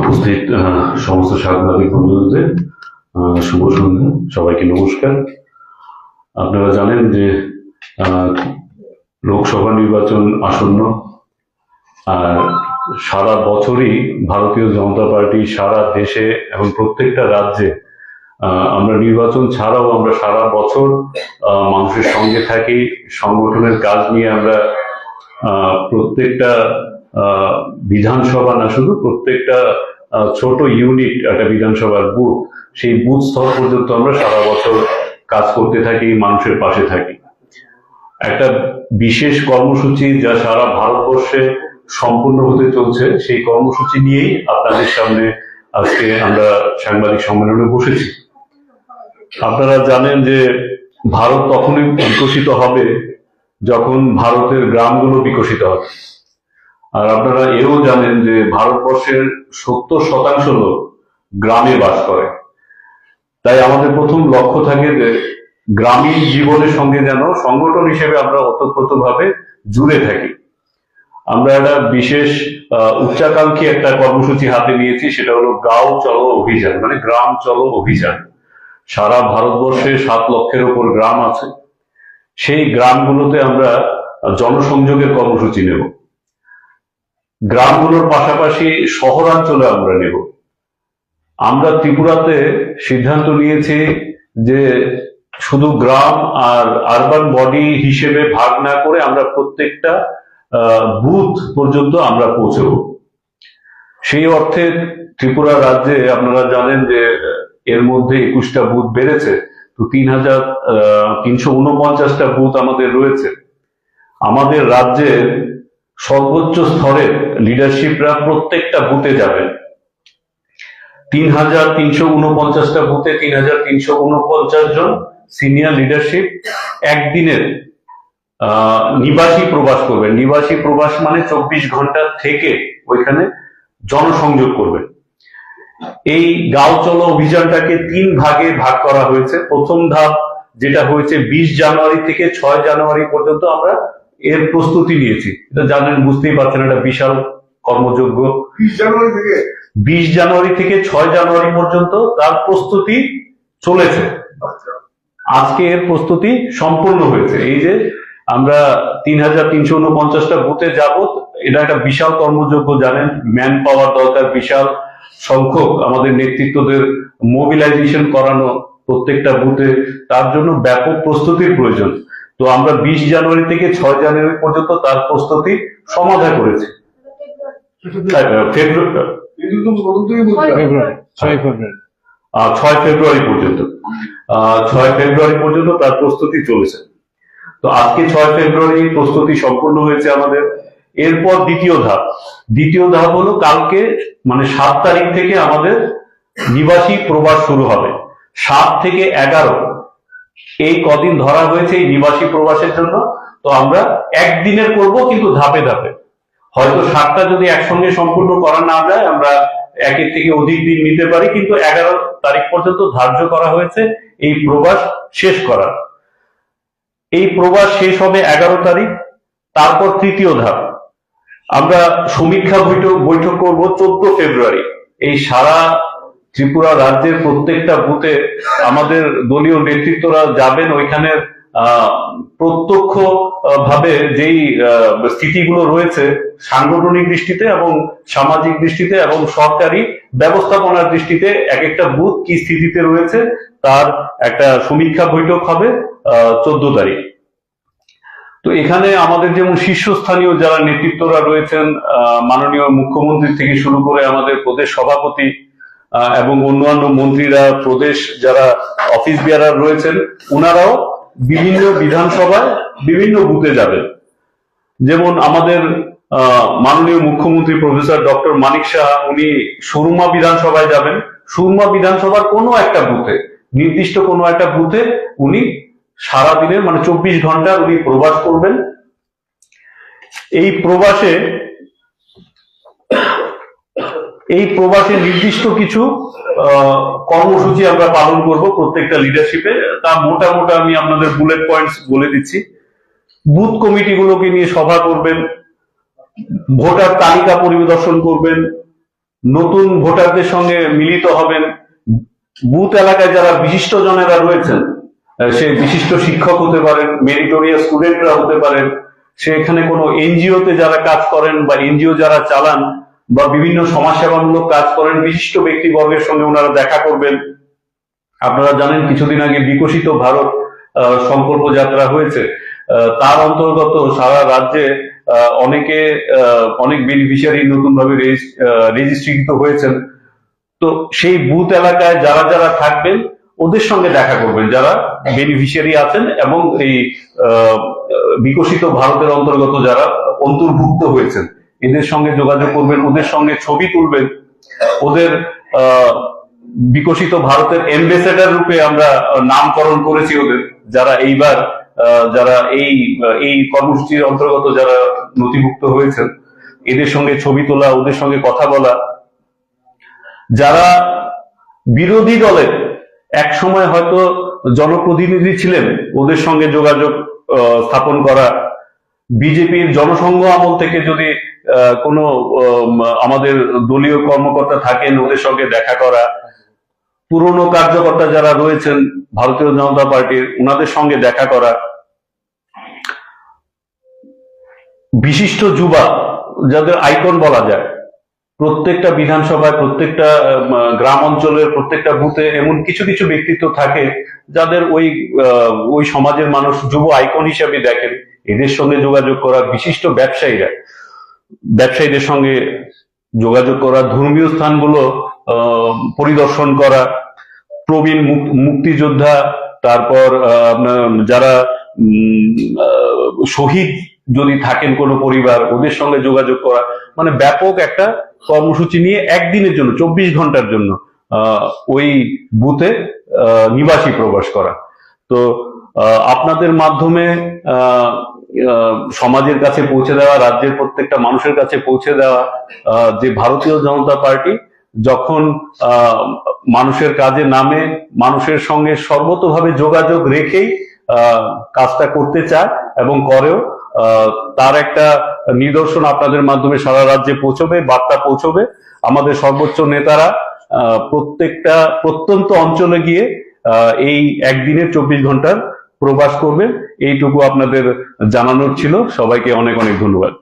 উপস্থিত সমস্ত সাংবাদিক বন্ধুদের শুভ সন্ধ্যা, সবাইকে নমস্কার। আপনারা জানেন যে লোকসভা নির্বাচন আসন্ন, আর সারা বছরই ভারতীয় জনতা পার্টি সারা দেশে এবং প্রত্যেকটা রাজ্যে আমরা নির্বাচন ছাড়াও আমরা সারা বছর মানুষের সঙ্গে থাকি, সংগঠনের কাজ নিয়ে আমরা প্রত্যেকটা বিধানসভা না, শুধু প্রত্যেকটা ছোট ইউনিট একটা বিধানসভার বুথ সেই বুথ স্তর পর্যন্ত আমরা সারা বছর কাজ করতে থাকি, মানুষের পাশে থাকি। একটা বিশেষ কর্মসূচি যা সারা ভারতবর্ষে সম্পূর্ণ হতে চলছে, সেই কর্মসূচি নিয়েই আপনাদের সামনে আজকে আমরা সাংবাদিক সম্মেলনে বসেছি। আপনারা জানেন যে ভারত তখনই বিকশিত হবে যখন ভারতের গ্রামগুলো বিকশিত হবে। আর আপনারা এও জানেন যে ভারতবর্ষের সত্তর শতাংশ লোক গ্রামে বাস করে। তাই আমাদের প্রথম লক্ষ্য থাকে যে গ্রামীণ জীবনের সঙ্গে যেন সংগঠন হিসেবে আমরা ওতপ্রোতভাবে জুড়ে থাকি। আমরা একটা বিশেষ উচ্চাকাঙ্ক্ষী একটা কর্মসূচি হাতে নিয়েছি, সেটা হলো গাঁও চলো অভিযান মানে গ্রাম চলো অভিযান। সারা ভারতবর্ষে সাত লক্ষের উপর গ্রাম আছে। সেই গ্রামগুলোতে আমরা জনসংযোগের কর্মসূচি নেব। গ্রামগুলোর পাশাপাশি শহরাঞ্চলে আমরা নেব। আমরা ত্রিপুরাতে সিদ্ধান্ত নিয়েছি যে শুধু গ্রাম আর আরবান বডি হিসেবে ভাগ না করে আমরা প্রত্যেকটা বুথ পর্যন্ত আমরা পৌঁছব। সেই অর্থে ত্রিপুরা রাজ্যে আপনারা জানেন যে, এর মধ্যে একুশটা বুথ বেড়েছে, তো তিন হাজার তিনশো উনপঞ্চাশটা বুথ আমাদের রয়েছে। আমাদের রাজ্যের সর্বোচ্চ স্তরের লিডারশিপরা প্রত্যেকটা বুথে যাবেন। তিন হাজার তিনশো উনপঞ্চাশটা বুথে তিন হাজার তিনশো উনপঞ্চাশ জন সিনিয়র লিডারশিপ একদিনের নিবাসী প্রবাস করবেন। নিবাসী প্রবাস মানে চব্বিশ ঘণ্টা থেকে ওইখানে জনসংযোগ করবেন। এই গাঁও চলো অভিযানটাকে তিন ভাগে ভাগ করা হয়েছে। প্রথম ধাপ যেটা হয়েছে বিশ জানুয়ারি থেকে ছয় জানুয়ারি পর্যন্ত আমরা এর প্রস্তুতি নিয়েছি। এটা জানেন বুঝতেই পারছেন এটা বিশাল কর্মযোগ্য। বিশ জানুয়ারি থেকে? বিশ জানুয়ারি থেকে ছয় জানুয়ারি পর্যন্ত তার প্রস্তুতি চলেছে। আচ্ছা। আজকে এর প্রস্তুতি সম্পূর্ণ হয়েছে। এই যে আমরা তিন হাজার তিনশো উনপঞ্চাশটা বুথে যাব এটা একটা বিশাল কর্মযোগ্য জানেন ম্যান পাওয়ার দরকার বিশাল সংখ্যক আমাদের নেতৃত্বদের মোবিলাইজেশন করানো প্রত্যেকটা বুথে। তার জন্য ব্যাপক প্রস্তুতির প্রয়োজন। তো আমরা বিশ জানুয়ারি থেকে ছয় জানুয়ারি পর্যন্ত তার প্রস্তুতি সমাধা করেছি। ছয় ফেব্রুয়ারি। পর্যন্ত। ছয় ফেব্রুয়ারি পর্যন্ত তার প্রস্তুতি চলেছে। তো আজকে ছয় ফেব্রুয়ারি প্রস্তুতি সম্পূর্ণ হয়েছে আমাদের। এরপর দ্বিতীয় ধাপ। দ্বিতীয় ধাপ হলো কালকে মানে সাত তারিখ থেকে আমাদের নিবাসী প্রবাস শুরু হবে। সাত থেকে এগারো এই কদিন ধরা হয়েছে এই নিবাসী প্রবাসের জন্য, তো আমরা একদিনের করব কিন্তু ধাপে ধাপে। হয়তো সাতটা যদি একসঙ্গে সম্পূর্ণ করা না যায়, আমরা একের থেকে অধিক দিন নিতে পারি, কিন্তু এগারো তারিখ পর্যন্ত ধার্য করা হয়েছে, এই প্রবাস শেষ করার। এই প্রবাস শেষ হবে এগারো তারিখ, তারপর তৃতীয় ধাপ। আমরা সমীক্ষা বৈঠক বৈঠক করব চোদ্দ ফেব্রুয়ারি। এই সারা ত্রিপুরা রাজ্যের প্রত্যেকটা বুথে আমাদের দলীয় নেতৃত্বরা যাবেন। ওইখানের আহ, প্রত্যক্ষ ভাবে যেই স্থিতিগুলো রয়েছে সাংগঠনিক দৃষ্টিতে এবং সামাজিক দৃষ্টিতে এবং সরকারি ব্যবস্থাপনার দৃষ্টিতে এক একটা বুথ কি স্থিতিতে রয়েছে তার একটা সমীক্ষা বৈঠক হবে চোদ্দ তারিখ। তো এখানে আমাদের যেমন শীর্ষস্থানীয় যারা নেতৃত্বরা রয়েছেন মাননীয় মুখ্যমন্ত্রী থেকে শুরু করে আমাদের প্রদেশ সভাপতি এবং অন্যান্য মন্ত্রীরা, প্রদেশ যারা অফিস বিয়ারার রয়েছেন ওনারাও বিভিন্ন বিধানসভায় বিভিন্ন বুথে যাবেন। যেমন আমাদের মাননীয় মুখ্যমন্ত্রী প্রফেসর ডক্টর মানিক শাহ, উনি সুরমা বিধানসভায় যাবেন। সুরমা বিধানসভার কোনো একটা বুথে নির্দিষ্ট কোনো একটা বুথে উনি সারা দিনের মানে চব্বিশ ঘণ্টা উনি প্রবাস করবেন। এই প্রবাসে এই প্রবাসে নির্দিষ্ট কিছু কর্মসূচি আমরা পালন করব প্রত্যেকটা লিডারশিপে তা মোটা মোটা আমি আপনাদের বুলেট পয়েন্টস বলে দিচ্ছি। বুথ কমিটিগুলোকে নিয়ে সভা করবেন, ভোটার তালিকা পরিদর্শন করবেন, নতুন ভোটারদের সঙ্গে মিলিত হবেন। বুথ এলাকায় যারা বিশিষ্ট জনেরা রয়েছেন সে বিশিষ্ট শিক্ষক হতে পারেন মেরিটোরিয়া স্টুডেন্টরা হতে পারেন, সে এখানে কোনো এনজিও তে যারা কাজ করেন বা এনজিও যারা চালান বা বিভিন্ন সমাজসেবামূলক কাজ করেন, বিশিষ্ট ব্যক্তিবর্গের সঙ্গে ওনারা দেখা করবেন। আপনারা জানেন, কিছুদিন আগে বিকশিত ভারত সংকল্প যাত্রা হয়েছে। তার অন্তর্গত সারা রাজ্যে অনেকে অনেক বেনিফিশিয়ারি নতুন ভাবে রেজিস্ট্রিকৃত হয়েছেন। তো সেই বুথ এলাকায় যারা যারা থাকবেন, ওদের সঙ্গে দেখা করবেন যারা বেনিফিশিয়ারি আছেন এবং এই বিকশিত ভারতের অন্তর্গত যারা অন্তর্ভুক্ত হয়েছেন। এদের সঙ্গে যোগাযোগ করবেন, ওদের সঙ্গে ছবি তুলবেন। ওদের বিকশিত ভারতের এম্বাসেডার রূপে আমরা নামকরণ করেছি ওদের। যারা এইবার যারা এই এই কর্মসূচির অন্তর্গত যারা নথিভুক্ত হয়েছেন, এদের সঙ্গে ছবি তোলা, ওদের সঙ্গে কথা বলা। যারা বিরোধী দলের এক সময় হয়তো জনপ্রতিনিধি ছিলেন, ওদের সঙ্গে যোগাযোগ স্থাপন করা বিজেপির জনসংঘ আমল থেকে যদি কোনো আমাদের দলীয় কর্মকর্তা থাকেন, ওদের সঙ্গে দেখা করা, পুরনো কার্যকর্তা যারা রয়েছেন, ভারতীয় জনতা পার্টির ওনাদের সঙ্গে দেখা করা, বিশিষ্ট যুবা, যাদের আইকন বলা যায়, প্রত্যেকটা বিধানসভায়, প্রত্যেকটা গ্রাম অঞ্চলের, প্রত্যেকটা বুথে এমন কিছু কিছু ব্যক্তিত্ব থাকে, যাদের ওই ওই সমাজের মানুষ যুব আইকন হিসেবে দেখেন। এদের সঙ্গে যোগাযোগ করা বিশিষ্ট ব্যবসায়ীরা, ব্যবসায়ীদের সঙ্গে যোগাযোগ করা, ধর্মীয় স্থানগুলো পরিদর্শন করা, প্রবীণ মুক্তিযোদ্ধা, তারপর আপনার যারা শহীদ যদি থাকেন কোনো পরিবার, ওদের সঙ্গে যোগাযোগ করা মানে ব্যাপক একটা কর্মসূচি নিয়ে একদিনের জন্য, চব্বিশ ঘণ্টার জন্য ওই বুথে নিবাসী প্রবেশ করা। তো আপনাদের মাধ্যমে সমাজের কাছে পৌঁছে দেওয়া, রাজ্যের প্রত্যেকটা মানুষের কাছে পৌঁছে দেওয়া যে ভারতীয় জনতা পার্টি, যখন মানুষের কাজে নামে, মানুষের সঙ্গে সর্বতভাবে যোগাযোগ রেখেই কাজটা করতে চায় এবং করেও তার একটা নিদর্শন আপনাদের মাধ্যমে সারা রাজ্যে পৌঁছবে, বার্তা পৌঁছবে। আমাদের সর্বোচ্চ নেতারা প্রত্যেকটা, প্রত্যন্ত অঞ্চলে গিয়ে এই একদিনের চব্বিশ ঘণ্টার প্রবাস করবে এইটুকু আপনাদের জানানোর ছিল। সবাইকে অনেক অনেক ধন্যবাদ।